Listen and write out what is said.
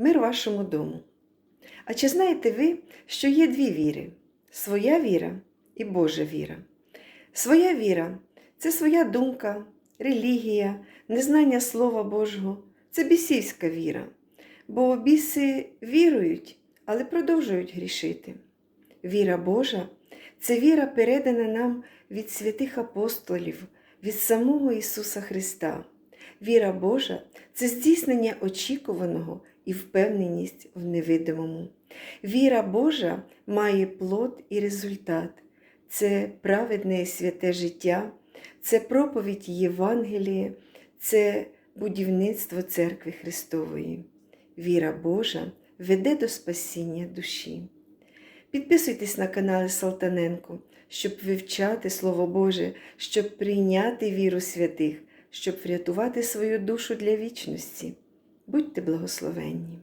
мир вашому дому. А чи знаєте ви, що є дві віри: своя віра і Божа віра? Своя віра це своя думка, релігія, незнання Слова Божого, це бісівська віра, бо біси вірують, але продовжують грішити. Віра Божа це віра, передана нам від святих апостолів, від самого Ісуса Христа. Віра Божа це здійснення очікуваного і впевненість в невидимому. Віра Божа має плод і результат. Це праведне і святе життя, це проповідь Євангелія, це будівництво Церкви Христової. Віра Божа веде до спасіння душі. Підписуйтесь на канали Салтаненко, щоб вивчати Слово Боже, щоб прийняти віру святих, щоб врятувати свою душу для вічності. Будьте благословенні!